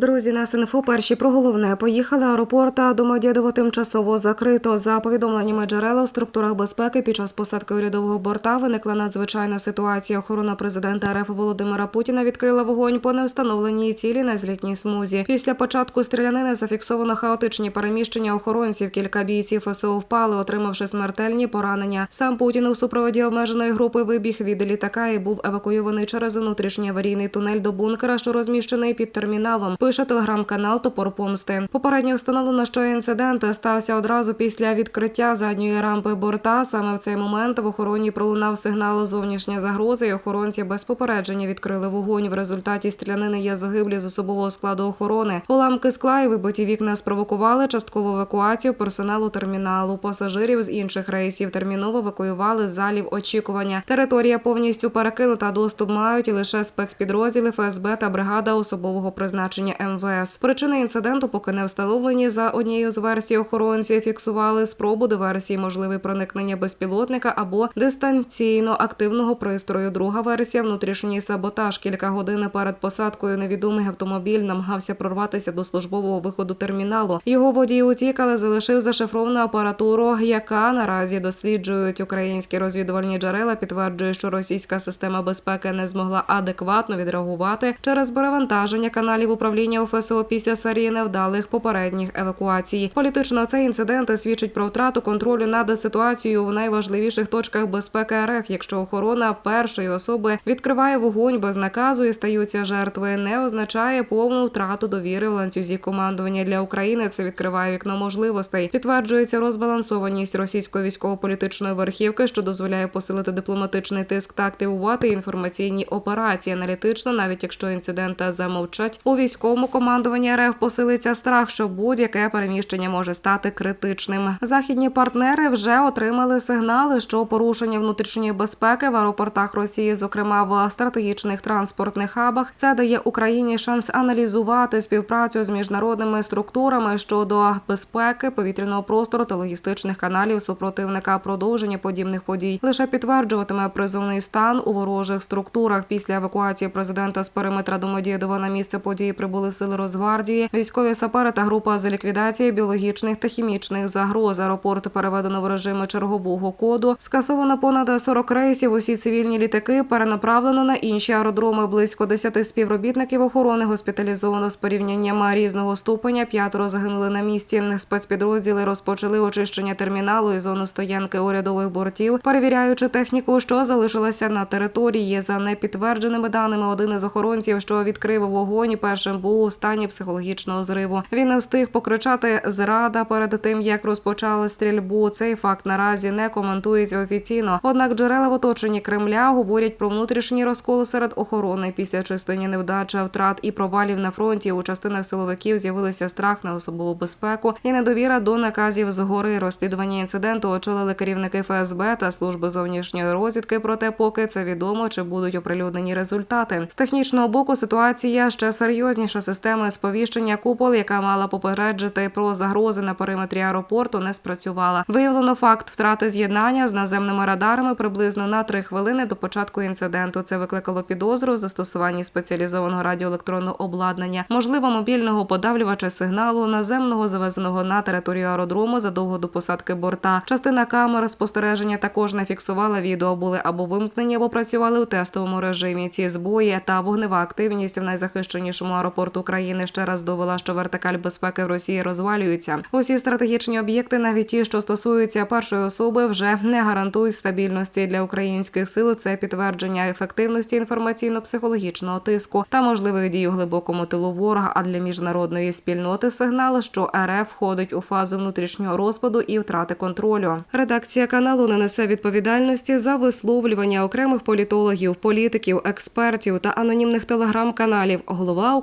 Друзі, на СНФО перші про головне поїхали. Аеропорта Домодєдово тимчасово закрито. За повідомленнями джерела у структурах безпеки під час посадки урядового борта виникла надзвичайна ситуація. Охорона президента РФ Володимира Путіна відкрила вогонь по невстановленій цілі на злітній смузі. Після початку стрілянини зафіксовано хаотичні переміщення охоронців. Кілька бійців ФСО впали, отримавши смертельні поранення. Сам Путін у супроводі обмеженої групи вибіг від літака і був евакуйований через внутрішній аварійний тунель до бункера, що розміщений під терміналом. Пише телеграм-канал Топор Помсти. Попередньо встановлено, що інцидент стався одразу після відкриття задньої рампи борта. Саме в цей момент в охороні пролунав сигнал зовнішня загрози. і Охоронці без попередження відкрили вогонь. В результаті стрілянини є загиблі з особового складу охорони. Уламки скла і вибиті вікна спровокували часткову евакуацію персоналу терміналу. Пасажирів з інших рейсів терміново евакуювали з залів очікування. Територія повністю перекинута. Доступ мають лише спецпідрозділи ФСБ та бригада особового призначення МВС. Причини інциденту поки не встановлені. За однією з версій охоронці фіксували спробу диверсії, можливе проникнення безпілотника або дистанційно активного пристрою. Друга версія внутрішній саботаж. Кілька годин перед посадкою невідомий автомобіль намагався прорватися до службового виходу терміналу. Його водій утік, але залишив зашифровану апаратуру, яка наразі досліджують українські розвідувальні джерела. Підтверджує, що російська система безпеки не змогла адекватно відреагувати через перевантаження каналів управління ФСО після серії невдалих попередніх евакуацій. Політично цей інцидент свідчить про втрату контролю над ситуацією в найважливіших точках безпеки РФ. Якщо охорона першої особи відкриває вогонь без наказу і стаються жертви, не означає повну втрату довіри в ланцюзі командування для України. Це відкриває вікно можливостей. Підтверджується розбалансованість російської військово-політичної верхівки, що дозволяє посилити дипломатичний тиск та активувати інформаційні операції аналітично, навіть якщо інциденти замовчать у військовому командуванні РФ посилиться страх, що будь-яке переміщення може стати критичним. Західні партнери вже отримали сигнали, що порушення внутрішньої безпеки в аеропортах Росії, зокрема в стратегічних транспортних хабах, це дає Україні шанс аналізувати співпрацю з міжнародними структурами щодо безпеки повітряного простору та логістичних каналів супротивника. Продовження подібних подій лише підтверджуватиме призовний стан у ворожих структурах. Після евакуації президента з периметра Домодєдова на місце події прибули сили Росгвардії, військові сапери та група з ліквідації біологічних та хімічних загроз. Аеропорт переведено в режим чергового коду. Скасовано понад 40 рейсів. Усі цивільні літаки перенаправлено на інші аеродроми. Близько 10 співробітників охорони госпіталізовано з порівнянням різного ступеня. П'ятеро загинули на місці. Спецпідрозділи розпочали очищення терміналу і зону стоянки урядових бортів, перевіряючи техніку, що залишилася на території. За непідтвердженими даними, один із охоронців, що відкрив вогонь, першим був у стані психологічного зриву. Він не встиг покричати зрада перед тим, як розпочали стрільбу. Цей факт наразі не коментується офіційно. Однак джерела в оточенні Кремля говорять про внутрішній розкол серед охорони після численні невдача, втрат і провалів на фронті. У частинах силовиків з'явилися страх на особову безпеку і недовіра до наказів згори. Розслідування інциденту очолили керівники ФСБ та служби зовнішньої розвідки. Проте, поки це відомо, чи будуть оприлюднені результати. З технічного боку ситуація ще серйозніша. Система сповіщення купол, яка мала попереджити про загрози на периметрі аеропорту, не спрацювала. Виявлено факт втрати з'єднання з наземними радарами приблизно на три хвилини до початку інциденту. Це викликало підозру в застосуванні спеціалізованого радіоелектронного обладнання, можливо, мобільного подавлювача сигналу наземного завезеного на територію аеродрому задовго до посадки борта. Частина камер спостереження також не фіксувала відео, були або вимкнені, або працювали у тестовому режимі. Ці збої та вогнева активність в найзахищенішому аеропорту країни ще раз довела, що вертикаль безпеки в Росії розвалюється. Усі стратегічні об'єкти, навіть ті, що стосуються першої особи, вже не гарантують стабільності для українських сил. Це підтвердження ефективності інформаційно-психологічного тиску та можливих дій у глибокому тилу ворога. А для міжнародної спільноти сигнал, що РФ входить у фазу внутрішнього розпаду і втрати контролю. Редакція каналу не несе відповідальності за висловлювання окремих політологів, політиків, експертів та анонімних телеграм-каналів. Голова у